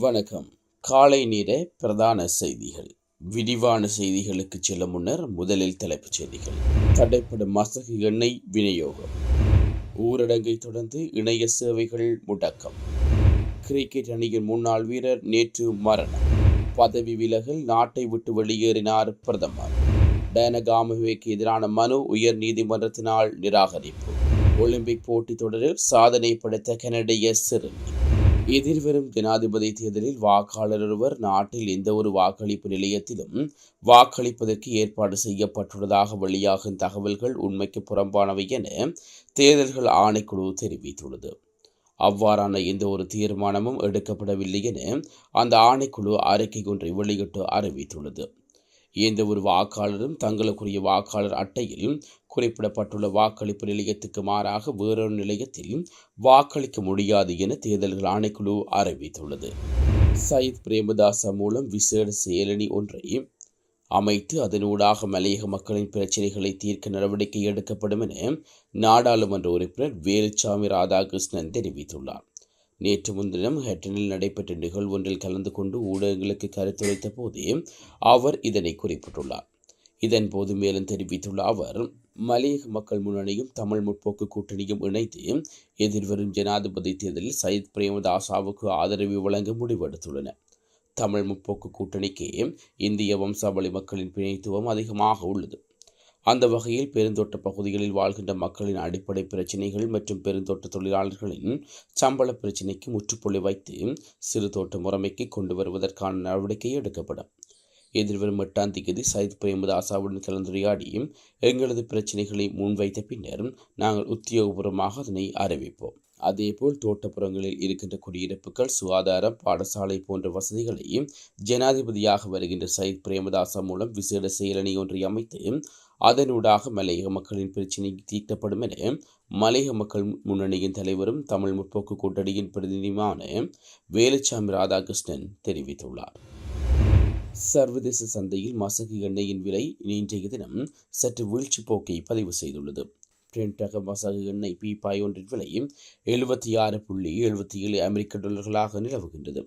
வணக்கம். காலை நேர பிரதான செய்திகள். விரிவான செய்திகளுக்கு செல்ல முன்னர் முதலில் தலைப்புச் செய்திகள். தடைப்படும் மசகு எண்ணெய் விநியோகம். ஊரடங்கை தொடர்ந்து இணைய சேவைகள் முடக்கம். கிரிக்கெட் அணியின் முன்னாள் வீரர் நேற்று மரணம். பதவி விலகல் நாட்டை விட்டு வெளியேறினார் பிரதமர். டயனகாமுவிற்கு எதிரான மனு உயர் நீதிமன்றத்தினால் நிராகரிப்பு. ஒலிம்பிக் போட்டித் தொடரில் சாதனை படைத்த கனடிய சிறுமி. எதிர்வரும் ஜனாதிபதி தேர்தலில் வாக்காளர் ஒருவர் நாட்டில் எந்த ஒரு வாக்களிப்பு நிலையத்திலும் வாக்களிப்பதற்கு ஏற்பாடு செய்யப்பட்டுள்ளதாக வெளியாகும் தகவல்கள் உண்மைக்கு புறம்பானவை என தேர்தல்கள் ஆணைக்குழு தெரிவித்துள்ளது. அவ்வாறான எந்த ஒரு தீர்மானமும் எடுக்கப்படவில்லை என அந்த ஆணைக்குழு அறிக்கை ஒன்றை வெளியிட்டு அறிவித்துள்ளது. எந்த ஒரு வாக்காளரும் தங்களுக்குரிய வாக்காளர் அட்டையில் குறிப்பிடப்பட்டுள்ள வாக்களிப்பு நிலையத்துக்கு மாறாக வேறொரு நிலையத்தில் வாக்களிக்க முடியாது என தேர்தல்கள் ஆணைக்குழு அறிவித்துள்ளது. சயித் பிரேமதாச மூலம் விசேட செயலணி ஒன்றை அமைத்து அதனூடாக மலையக மக்களின் பிரச்சினைகளை தீர்க்க நடவடிக்கை எடுக்கப்படும் என நாடாளுமன்ற உறுப்பினர் வேலுச்சாமி ராதாகிருஷ்ணன் தெரிவித்துள்ளார். நேற்று முன்தினம் ஹெட்டனில் நடைபெற்ற நிகழ்வொன்றில் கலந்து கொண்டு ஊடகங்களுக்கு கருத்துரைத்த போதே அவர் இதனை குறிப்பிட்டுள்ளார். இதன்போது மேலும் தெரிவித்துள்ள அவர் மலையக மக்கள் முன்னணியும் தமிழ் முற்போக்கு கூட்டணியும் இணைத்து எதிர்வரும் ஜனாதிபதி தேர்தலில் சயித் பிரேமதாசாவுக்கு ஆதரவு வழங்க முடிவெடுத்துள்ளன. தமிழ் முற்போக்கு கூட்டணிக்கு இந்திய வம்சாவளி மக்களின் பிணைத்துவம் அதிகமாக உள்ளது. அந்த வகையில் பெருந்தோட்ட பகுதிகளில் வாழ்கின்ற மக்களின் அடிப்படை பிரச்சினைகள் மற்றும் பெருந்தோட்ட தொழிலாளர்களின் சம்பள பிரச்சினைக்கு முற்றுப்புள்ளி வைத்து சிறு தோட்ட முறைமைக்கு கொண்டு வருவதற்கான நடவடிக்கை எடுக்கப்படும். எதிர்வரும் எட்டாம் தேதி சயித் பிரேமதாசாவுடன் கலந்துரையாடி எங்களது பிரச்சினைகளை முன்வைத்த பின்னர் நாங்கள் உத்தியோகபூர்வமாக அதனை அறிவிப்போம். அதேபோல் தோட்டப்புறங்களில் இருக்கின்ற குடியிருப்புகள் சுகாதாரம் பாடசாலை போன்ற வசதிகளையும் ஜனாதிபதியாக வருகின்ற சயித் பிரேமதாசா மூலம் விசேட செயலணி ஒன்றை அமைத்து அதனூடாக மலையக மக்களின் பிரச்சினை தீர்க்கப்படும் என மலையக மக்கள் முன்னணியின் தலைவரும் தமிழ் முற்போக்கு கூட்டணியின் பிரதிநிதியுமான வேலுச்சாமி ராதாகிருஷ்ணன் தெரிவித்துள்ளார். சர்வதேச சந்தையில் மசகு எண்ணெயின் விலை இன்றைய தினம் சற்று வீழ்ச்சி போக்கை பதிவு செய்துள்ளது. பிரெண்ட் ரக மசகு எண்ணெய் பீப்பாய் ஒன்றின் விலை எழுபத்தி ஆறு புள்ளி எழுபத்தி ஏழு அமெரிக்க டாலர்களாக நிலவுகின்றது.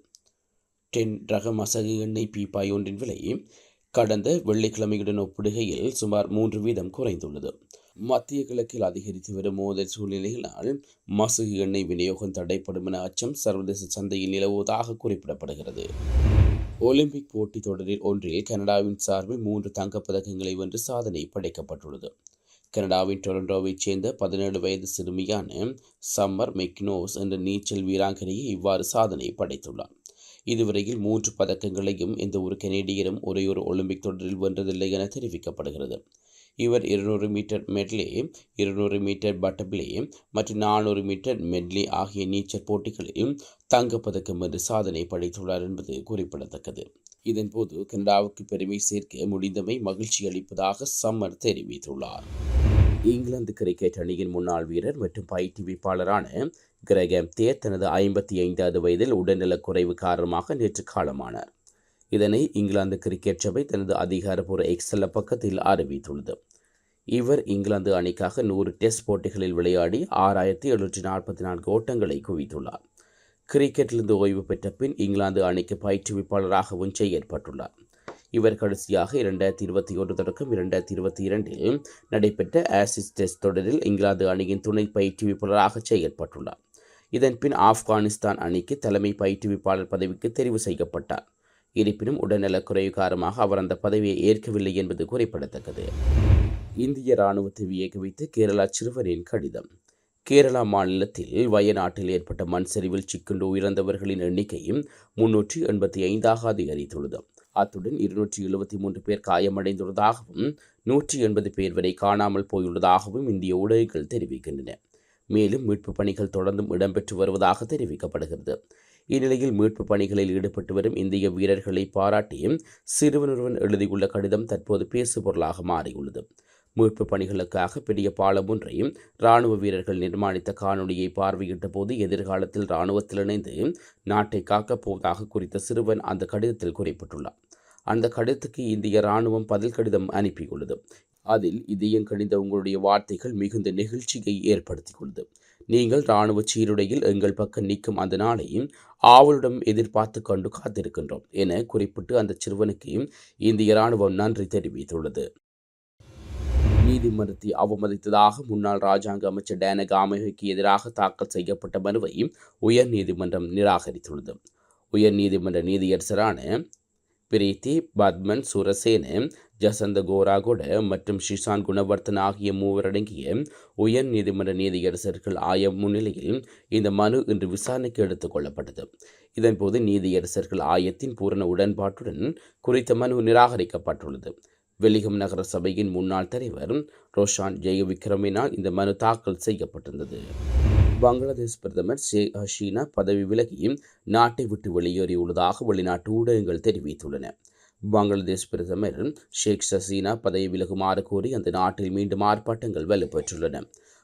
டென் ரக மசகு எண்ணெய் பீப்பாய் ஒன்றின் விலை கடந்த வெள்ளிக்கிழமையுடன் ஒப்பிடுகையில் சுமார் மூன்று வீதம் குறைந்துள்ளது. மத்திய கிழக்கில் அதிகரித்து வரும் மோதல் சூழ்நிலையினால் மசகு எண்ணெய் விநியோகம் தடைப்படும் என அச்சம் சர்வதேச சந்தையில் நிலவுவதாக குறிப்பிடப்படுகிறது. ஒலிம்பிக் போட்டித் தொடரில் ஒன்றில் கனடாவின் சார்பில் மூன்று தங்கப்பதக்கங்களை வென்று சாதனை படைக்கப்பட்டுள்ளது. கனடாவின் டொரண்டோவைச் சேர்ந்த பதினேழு வயது சிறுமியான சம்மர் மெக்னோஸ் என்ற நீச்சல் வீராங்கனையை இவ்வாறு சாதனை படைத்துள்ளார். இதுவரையில் மூன்று பதக்கங்களையும் எந்த ஒரு கனேடியரும் ஒரே ஒரு ஒலிம்பிக் தொடரில் வென்றதில்லை என தெரிவிக்கப்படுகிறது. இவர் இருநூறு மீட்டர் மெட்லே இருநூறு மீட்டர் பட்டபிளே மற்றும் நானூறு மீட்டர் மெட்லி ஆகிய நீச்சல் போட்டிகளில் தங்கப்பதக்கம் என்று சாதனை படைத்துள்ளார் என்பது குறிப்பிடத்தக்கது. இதன்போது கனடாவுக்கு பெருமை சேர்க்க முடிந்தமை மகிழ்ச்சி அளிப்பதாக சம்மர் தெரிவித்துள்ளார். இங்கிலாந்து கிரிக்கெட் அணியின் முன்னாள் வீரர் மற்றும் பயிற்றுவிப்பாளரான கிரகம் தேர் தனது ஐம்பத்தி ஐந்தாவது வயதில் உடல்நலக் குறைவு காரணமாக நேற்று காலமானார். இதனை இங்கிலாந்து கிரிக்கெட் சபை தனது அதிகாரப்பூர்வ எக்ஸல பக்கத்தில் அறிவித்துள்ளது. இவர் இங்கிலாந்து அணிக்காக நூறு டெஸ்ட் போட்டிகளில் விளையாடி ஆறாயிரத்தி எழுநூற்றி நாற்பத்தி நான்கு ஓட்டங்களை குவித்துள்ளார். கிரிக்கெட்டிலிருந்து ஓய்வு பெற்ற பின் இங்கிலாந்து அணிக்கு பயிற்றுவிப்பாளராகவும் செயற்பட்டுள்ளார். இவர் கடைசியாக இரண்டாயிரத்தி இருபத்தி ஒன்று தொடக்கம் இரண்டாயிரத்தி இருபத்தி இரண்டில் நடைபெற்ற ஆசிஸ் டெஸ்ட் தொடரில் இங்கிலாந்து அணியின் துணை பயிற்றுவிப்பாளராக செயற்பட்டுள்ளார். இதன்பின் ஆப்கானிஸ்தான் அணிக்கு தலைமை பயிற்றுவிப்பாளர் பதவிக்கு தெரிவு செய்யப்பட்டார். இருப்பினும் உடல்நலக்குறைவு காரணமாக அவர் அந்த பதவியை ஏற்கவில்லை என்பது குறிப்பிடத்தக்கது. இந்திய ராணுவத்தை வியக்க வைத்து கேரளா சிறுவனின் கடிதம். கேரளா மாநிலத்தில் வயநாட்டில் ஏற்பட்ட மண் சரிவில் சிக்குண்டு உயிரிழந்தவர்களின் எண்ணிக்கையும் முன்னூற்றி எண்பத்தி ஐந்தாக அதிகரித்துள்ளது. அத்துடன் இருநூற்றி எழுபத்தி மூன்று பேர் காயமடைந்துள்ளதாகவும் நூற்றி எண்பது பேர் வரை காணாமல் போயுள்ளதாகவும் இந்திய ஊடகங்கள் தெரிவிக்கின்றன. மேலும் மீட்பு பணிகள் தொடர்ந்தும் இடம்பெற்று வருவதாக தெரிவிக்கப்படுகிறது. இந்நிலையில் மீட்பு பணிகளில் ஈடுபட்டு வரும் இந்திய வீரர்களை பாராட்டியும் சிறுவனொருவன் எழுதியுள்ள கடிதம் தற்போது பேசுபொருளாக மாறியுள்ளது. மீட்பு பணிகளுக்காக பெரிய பாலம் ஒன்றையும் இராணுவ வீரர்கள் நிர்மாணித்த காணொலியை பார்வையிட்ட போது எதிர்காலத்தில் இராணுவத்தில் இணைந்து நாட்டை காக்கப் போவதாக குறித்த சிறுவன் அந்த கடிதத்தில் குறிப்பிட்டுள்ளார். அந்த கடிதத்துக்கு இந்திய இராணுவம் பதில் கடிதம் அனுப்பியுள்ளது. அதில் இதயம் கணிந்த உங்களுடைய வார்த்தைகள் மிகுந்த நெகிழ்ச்சியை ஏற்படுத்தியுள்ளது. நீங்கள் இராணுவ சீருடையில் எங்கள் பக்கம் நிற்கும் அந்த நாளையும் ஆவலுடன் எதிர்பார்த்து கொண்டு காத்திருக்கின்றோம் என குறிப்பிட்டு அந்த சிறுவனுக்கு இந்திய இராணுவம் நன்றி தெரிவித்துள்ளது. நீதிமன்றத்தை அவமதித்ததாக முன்னாள் ராஜாங்க அமைச்சர் டேன காமேவுக்கு எதிராக தாக்கல் செய்யப்பட்ட மனுவை உயர் நீதிமன்றம் நிராகரித்துள்ளது. உயர் நீதிமன்ற நீதியரசரான பிரீத்தி பத்மன் சுரசேன ஜசந்த கோராகுட மற்றும் ஷிஷான் குணவர்த்தன் ஆகிய மூவரடங்கிய உயர் நீதிமன்ற நீதியரசர்கள் ஆய முன்னிலையில் இந்த மனு இன்று விசாரணைக்கு எடுத்துக் கொள்ளப்பட்டது. இதன்போது நீதியரசர்கள் ஆயத்தின் பூரண உடன்பாட்டுடன் குறித்த மனு நிராகரிக்கப்பட்டுள்ளது. வெலிகம் நகர சபையின் முன்னாள் தலைவர் ரோஷான் ஜெயவிக்ரமினால் இந்த மனு தாக்கல் செய்யப்பட்டிருந்தது. பங்களாதேஷ் பிரதமர் ஷேக் ஹசீனா பதவி விலகியும் நாட்டை விட்டு வெளியேறியுள்ளதாக வெளிநாட்டு ஊடகங்கள் தெரிவித்துள்ளன. பங்களாதேஷ் பிரதமர் ஷேக் ஹசீனா பதவி விலகுமாறு கோரி அந்த நாட்டில் மீண்டும் ஆர்ப்பாட்டங்கள் வலுப்பெற்றுள்ளன.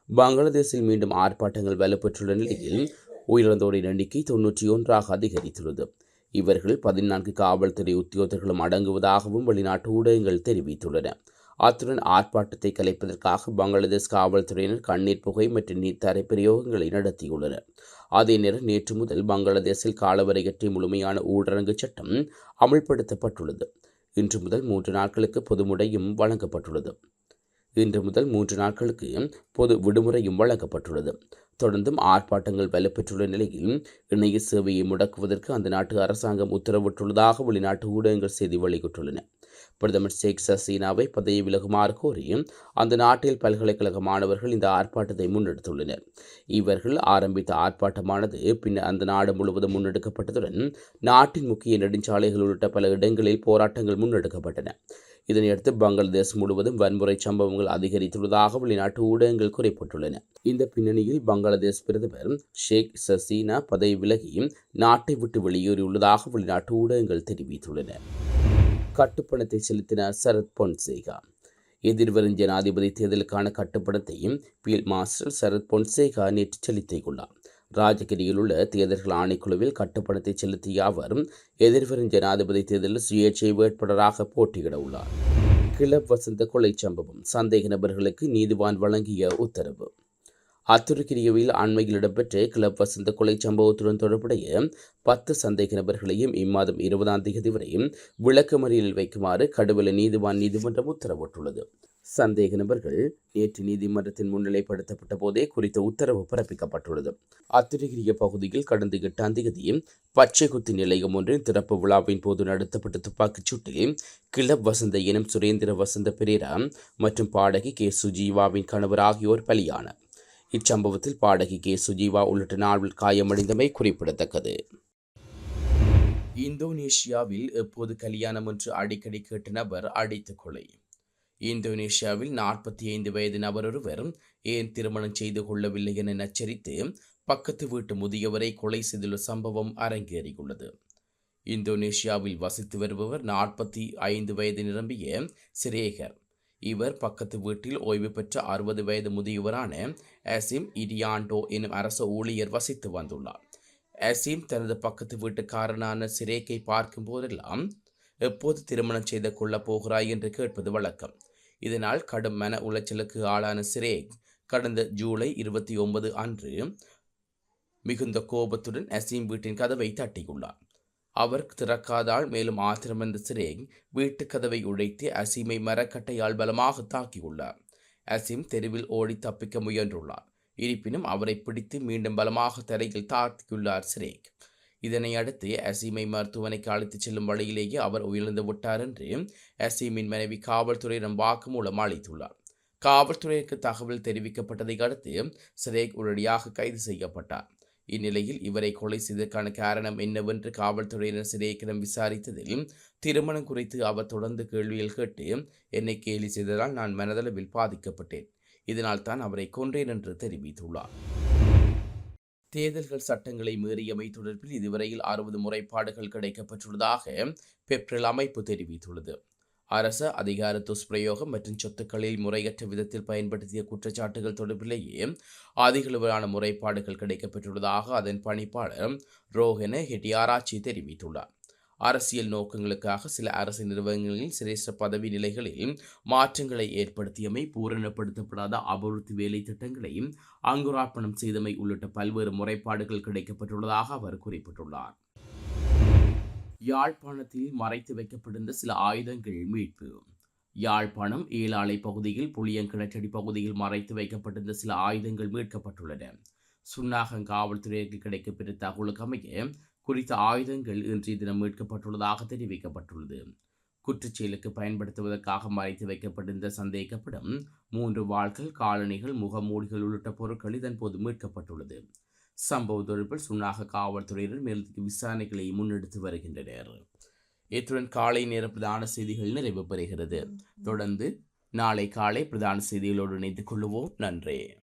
பங்களாதேஷில் மீண்டும் ஆர்ப்பாட்டங்கள் வலுப்பெற்றுள்ள நிலையில் உயிரிழந்தோரின் எண்ணிக்கை தொன்னூற்றி ஒன்றாக அதிகரித்துள்ளது. இவர்கள் பதினான்கு காவல்துறை உத்தியோகர்களும் அடங்குவதாகவும் வெளிநாட்டு ஊடகங்கள் தெரிவித்துள்ளன. அத்துடன் ஆர்ப்பாட்டத்தை கலைப்பதற்காக பங்களாதேஷ் காவல்துறையினர் கண்ணீர் புகை மற்றும் நீர்த்தாரை பிரயோகங்களை நடத்தியுள்ளனர். அதே நேரம் நேற்று முதல் பங்களாதேஷில் காலவரையற்ற முழுமையான ஊரடங்கு சட்டம் அமல்படுத்தப்பட்டுள்ளது. இன்று முதல் மூன்று நாட்களுக்கு பொதுமுடையும் வழங்கப்பட்டுள்ளது. இன்று முதல் மூன்று நாட்களுக்கு பொது விடுமுறையும் வழங்கப்பட்டுள்ளது. தொடர்ந்தும் ஆர்ப்பாட்டங்கள் வலுப்பெற்றுள்ள நிலையில் இணைய சேவையை முடக்குவதற்கு அந்த நாட்டு அரசாங்கம் உத்தரவிட்டுள்ளதாக வெளிநாட்டு ஊடகங்கள் செய்தி வெளியிட்டுள்ளன. பிரதமர் ஷேக் ஹசீனாவை பதவி விலகுமாறு கோரி அந்த நாட்டில் பல்கலைக்கழக மாணவர்கள் இந்த ஆர்ப்பாட்டத்தை முன்னெடுத்துள்ளனர். இவர்கள் ஆரம்பித்த ஆர்ப்பாட்டமானது பின்னர் அந்த நாடு முழுவதும் முன்னெடுக்கப்பட்டதுடன் நாட்டின் முக்கிய நெடுஞ்சாலைகள் உள்ளிட்ட பல இடங்களில் போராட்டங்கள் முன்னெடுக்கப்பட்டன. இதனையடுத்து பங்களாதேஷ் முழுவதும் வன்முறை சம்பவங்கள் அதிகரித்துள்ளதாக வெளிநாட்டு ஊடகங்கள் குறிப்பிட்டுள்ளன. இந்த பின்னணியில் பங்களாதேஷ் பிரதமர் ஷேக் சசீனா பதவி விலகி நாட்டை விட்டு வெளியேறியுள்ளதாக வெளிநாட்டு ஊடகங்கள் தெரிவித்துள்ளன. கட்டுப்பணத்தை செலுத்தினார் சரத் பொன்சேகா. எதிர்வரும் ஜனாதிபதி தேர்தலுக்கான கட்டுப்பணத்தையும் பீல் மாஸ்டர் சரத் பொன்சேகா நேற்று செலுத்தியுள்ளார். ராஜகிரியில் உள்ள தேர்தல்கள் ஆணைக்குழுவில் கட்டுப்பணத்தை செலுத்திய அவர் எதிர்வரும் ஜனாதிபதி தேர்தலில் சுயேட்சை வேட்பாளராக போட்டியிட உள்ளார். கிளப் வசந்த கொலை சம்பவம் சந்தேக நபர்களுக்கு நீதிவான் வழங்கிய உத்தரவு. அத்துருக்கிரியவில் அண்மையில் இடம்பெற்ற கிளப் வசந்த கொலை சம்பவத்துடன் தொடர்புடைய பத்து சந்தேக நபர்களையும் இம்மாதம் இருபதாம் தேதி வரை விளக்கமறியலில் வைக்குமாறு கடுவல நீதிவான் நீதிமன்றம் உத்தரவிட்டுள்ளது. சந்தேக நபர்கள் நேற்று நீதிமன்றத்தின் முன்னிலைப்படுத்தப்பட்ட போதே குறித்த உத்தரவு பிறப்பிக்கப்பட்டுள்ளது. அத்திரிகிரிய பகுதியில் கடந்த எட்டாம் தேதி பச்சை குத்தி நிலையம் ஒன்றின் திறப்பு விழாவின் போது நடத்தப்பட்ட துப்பாக்கிச் சூட்டில் கிளப் வசந்த எனும் சுரேந்திர வசந்த பெரேரா மற்றும் பாடகி கே. சுஜீவாவின் கணவர் ஆகியோர் பலியானர் இச்சம்பவத்தில் பாடகி கே. சுஜீவா உள்ளிட்ட நாள் காயமடைந்தமை குறிப்பிடத்தக்கது. இந்தோனேஷியாவில் எப்போது கல்யாணம் என்று அடிக்கடி கேட்ட நபர் அடித்து கொலை. இந்தோனேஷியாவில் நாற்பத்தி ஐந்து வயது நபர் ஒருவர் ஏன் திருமணம் செய்து கொள்ளவில்லை என நச்சரித்து பக்கத்து வீட்டு முதியவரை கொலை செய்துள்ள சம்பவம் அரங்கேறியுள்ளது. இந்தோனேஷியாவில் வசித்து வருபவர் நாற்பத்தி ஐந்து வயது நிரம்பிய சிரேகர். இவர் பக்கத்து வீட்டில் ஓய்வு பெற்ற அறுபது வயது முதியவரான அசிம் இடியாண்டோ எனும் அரச ஊழியர் வசித்து வந்துள்ளார். அசிம் தனது பக்கத்து வீட்டுக்காரனான சிரேக்கை பார்க்கும் போதெல்லாம் எப்போது திருமணம் செய்து கொள்ளப் போகிறாய் என்று கேட்பது வழக்கம். இதனால் கடும் மன உளைச்சலுக்கு ஆளான சிரேக் கடந்த ஜூலை இருபத்தி ஒன்பது அன்று மிகுந்த கோபத்துடன் அசீம் வீட்டின் கதவை தட்டியுள்ளார். அவர் திறக்காதால் மேலும் ஆத்திரமந்த சிரேங் வீட்டுக் கதவை உழைத்து அசீமை மரக்கட்டையால் பலமாக தாக்கியுள்ளார். அசீம் தெருவில் ஓடி தப்பிக்க முயன்றுள்ளார். இருப்பினும் அவரை பிடித்து மீண்டும் பலமாக தரையில் தாக்கியுள்ளார் சிரேக். இதனை அடுத்து அசீமை மருத்துவமனைக்கு அழைத்துச் செல்லும் வழியிலேயே அவர் உயிரிழந்து விட்டார் என்று அசீமின் மனைவி காவல்துறையிடம் வாக்குமூலம் அளித்துள்ளார். காவல்துறையிற்கு தகவல் தெரிவிக்கப்பட்டதை அடுத்து சிரேக் உடனடியாக கைது செய்யப்பட்டார். இந்நிலையில் இவரை கொலை செய்ததற்கான காரணம் என்னவென்று காவல்துறையினர் சிறைக்கிடம் விசாரித்ததில் திருமணம் குறித்து அவர் தொடர்ந்து கேள்விகள் கேட்டு என்னை கேலி செய்ததால் நான் மனதளவில் பாதிக்கப்பட்டேன். இதனால் தான் அவரை கொன்றேன் என்று தெரிவித்துள்ளார். தேர்தல்கள் சட்டங்களை மீறியமை தொடர்பில் இதுவரையில் அறுபது முறைப்பாடுகள் கிடைக்கப்பட்டுள்ளதாக பெப்ரல் அமைப்பு தெரிவித்துள்ளது. அரச அதிகார துஷ்பிரயோகம் மற்றும் சொத்துக்களில் முறையற்ற விதத்தில் பயன்படுத்திய குற்றச்சாட்டுகள் தொடர்பிலேயே அதிகளவிலான முறைப்பாடுகள் கிடைக்கப்பெற்றுள்ளதாக அதன் பணிப்பாளர் ரோஹன ஹெட்டியாராச்சி தெரிவித்துள்ளார். அரசியல் நோக்கங்களுக்காக சில அரசு நிறுவனங்களில் சிரேஷ்ட பதவி நிலைகளில் மாற்றங்களை ஏற்படுத்தியமை பூரணப்படுத்தப்படாத அபிவிருத்தி வேலை திட்டங்களை அங்குரார்ப்பணம் செய்தமை உள்ளிட்ட பல்வேறு முறைப்பாடுகள் கிடைக்கப்பட்டுள்ளதாக அவர் குறிப்பிட்டுள்ளார். யாழ்ப்பாணத்தில் மறைத்து வைக்கப்பட்டிருந்த சில ஆயுதங்கள் மீட்பு. யாழ்ப்பாணம் ஏலாலை பகுதியில் புளியங்கிணற்றடி பகுதியில் மறைத்து வைக்கப்பட்டிருந்த சில ஆயுதங்கள் மீட்கப்பட்டுள்ளன. சுன்னாகம் காவல்துறையிற்கு கிடைக்கப்பெற்ற தகவலுக்கு அமைய குறித்த ஆயுதங்கள் இன்றைய தினம் மீட்கப்பட்டுள்ளதாக தெரிவிக்கப்பட்டுள்ளது. குற்றச்செயலுக்கு பயன்படுத்துவதற்காக மறைத்து வைக்கப்பட்டிருந்த சந்தேகப்படும் மூன்று வாள்கள் காலணிகள் முகமூடிகள் உள்ளிட்ட பொருட்கள் இதன்போது மீட்கப்பட்டுள்ளது. சம்பவ தொடர்பில் சுன்னாக காவல்துறையினர் மேலதிக விசாரணைகளை முன்னெடுத்து வருகின்றனர். இத்துடன் காலை நேர பிரதான செய்திகள் நிறைவு பெறுகிறது தொடர்ந்து நாளை காலை பிரதான செய்திகளோடு இணைத்துக் கொள்வோம். நன்றி.